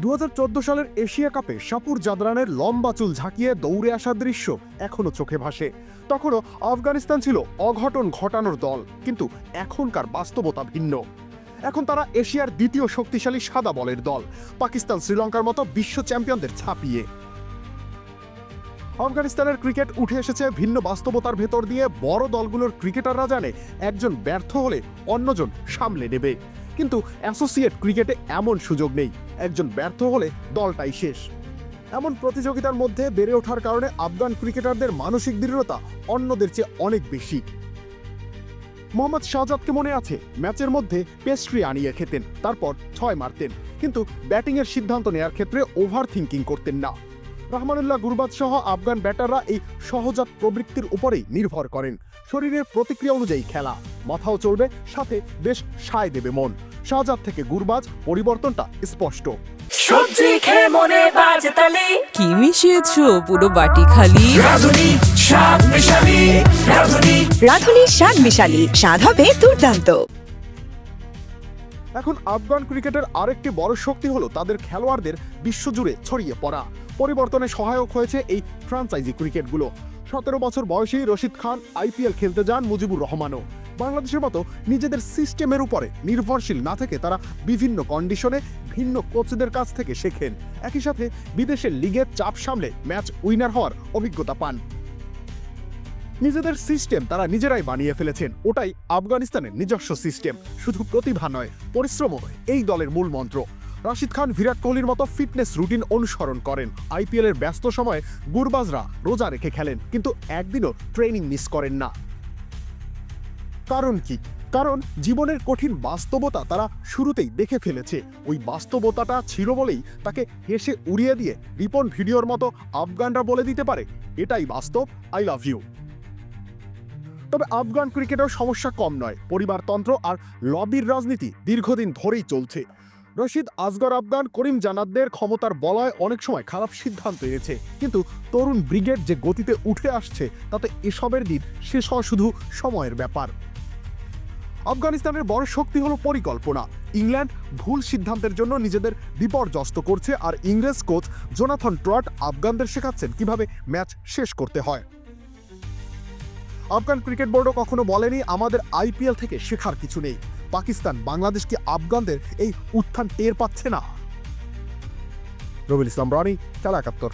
দু হাজার চোদ্দ সালের এশিয়া কাপে সাপুর জাদরানের লম্বা চুল ঝাঁকিয়ে দৌড়ে আসার দৃশ্য এখনও চোখে ভাসে। তখনও আফগানিস্তান ছিল অঘটন ঘটানোর দল, কিন্তু এখনকার বাস্তবতা ভিন্ন। এখন তারা এশিয়ার দ্বিতীয় শক্তিশালী সাদা বলের দল, পাকিস্তান শ্রীলঙ্কার মতো বিশ্ব চ্যাম্পিয়নদের ছাপিয়ে। আফগানিস্তানের ক্রিকেট উঠে এসেছে ভিন্ন বাস্তবতার ভেতর দিয়ে বড় দলগুলোর ক্রিকেটাররা জানে একজন ব্যর্থ হলে অন্যজন সামলে নেবে। কিন্তু অ্যাসোসিয়েট ক্রিকেটে এমন সুযোগ নেই। একজন ব্যর্থ হলে দলটাই শেষ। এমন প্রতিযোগিতার মধ্যে বেড়ে ওঠার কারণে আফগান ক্রিকেটারদের মানসিক দৃঢ়তা অন্যদের চেয়ে অনেক বেশি। মোহাম্মদ শাহজাদকে মনে আছে, ম্যাচের মধ্যে পেস্ট্রি আনিয়ে খেতেন, তারপর ছয় মারতেন। কিন্তু ব্যাটিংয়ের সিদ্ধান্ত নেয়ার ক্ষেত্রে ওভার থিঙ্কিং করতেন না। রহমানুল্লাহ গুরবাজ সহ আফগান ব্যাটাররা এই সহজাত প্রবৃত্তির উপরেই নির্ভর করেন। শরীরের প্রতিক্রিয়া অনুযায়ী খেলা। মাথাও চলবে সাথে বেশ সায় দেবে মন। শাহজাদ থেকে গুরবাজ পরিবর্তনটা স্পষ্ট। সবজি খেয়ে মনে বাজে তালি। কি মিশিয়েছো পুরো বাটি খালি? রাধুনি শাক মিশালি। রাধুনি। রাঁধুনি স্বাদ মিশালি স্বাদ হবে দুর্দান্ত। এখন আফগান ক্রিকেটের আরেকটি বড় শক্তি হলো তাদের খেলোয়াড়দের বিশ্বজুড়ে ছড়িয়ে পড়া। পরিবর্তনে সহায়ক হয়েছে এই ফ্রাঞ্চাইজি ক্রিকেটগুলো। সতেরো বছর বয়সী রশিদ খান আইপিএল খেলতে যান মুজিবুর রহমানও। বাংলাদেশের মতো নিজেদের সিস্টেমের উপরে নির্ভরশীল না থেকে তারা বিভিন্ন কন্ডিশনে ভিন্ন কোচদের কাছ থেকে শেখেন। একই সাথে বিদেশের লিগের চাপ সামলে ম্যাচ উইনার হওয়ার অভিজ্ঞতা পান। নিজেদের সিস্টেম তারা নিজেরাই বানিয়ে ফেলেছেন। ওটাই আফগানিস্তানের নিজস্ব সিস্টেম। শুধু প্রতিভা নয়, পরিশ্রমও এই দলের মূল মন্ত্র। রাশিদ খান, বিরাট কোহলির মতো ফিটনেস রুটিন অনুসরণ করেন। আইপিএল এর ব্যস্ত সময়ে গুরবাজরা রোজা রেখে খেলেন, কিন্তু একদিনও ট্রেনিং মিস করেন না। কারণ কি? কারণ জীবনের কঠিন বাস্তবতা তারা শুরুতেই দেখে ফেলেছে। ওই বাস্তবতাটা ছিল বলেই তাকে হেসে উড়িয়ে দিয়ে রিপন ভিডিওর মতো আফগানরা বলে দিতে পারে, এটাই বাস্তব, আই লাভ ইউ। তবে আফগান ক্রিকেটের সমস্যা কম নয়। পরিবারতন্ত্র আর লবির রাজনীতি দীর্ঘদিন ধরেই চলছে। রশিদ আসগর আফগান, করিম জানাতদের ক্ষমতার বলয় অনেক সময় খারাপ সিদ্ধান্ত এনেছে। কিন্তু তরুণ ব্রিগেড যে গতিতে উঠে আসছে, তাতে এসবের দিন শেষ হওয়া শুধু সময়ের ব্যাপার। আফগানিস্তানের বড় শক্তি হলো পরিকল্পনা। ইংল্যান্ড ভুল সিদ্ধান্তের জন্য নিজেদের বিপর্যস্ত করছে আর ইংরেজ কোচ জোনাথন ট্রট আফগানদের শেখাচ্ছেন কীভাবে ম্যাচ শেষ করতে হয়। আফগান ক্রিকেট বোর্ডও কখনো বলেনি আমাদের আইপিএল থেকে শেখার কিছু নেই। পাকিস্তান বাংলাদেশ কি আফগানদের এই উত্থান টের পাচ্ছে না? রবিল ইসলাম রনি খেলা একাত্তর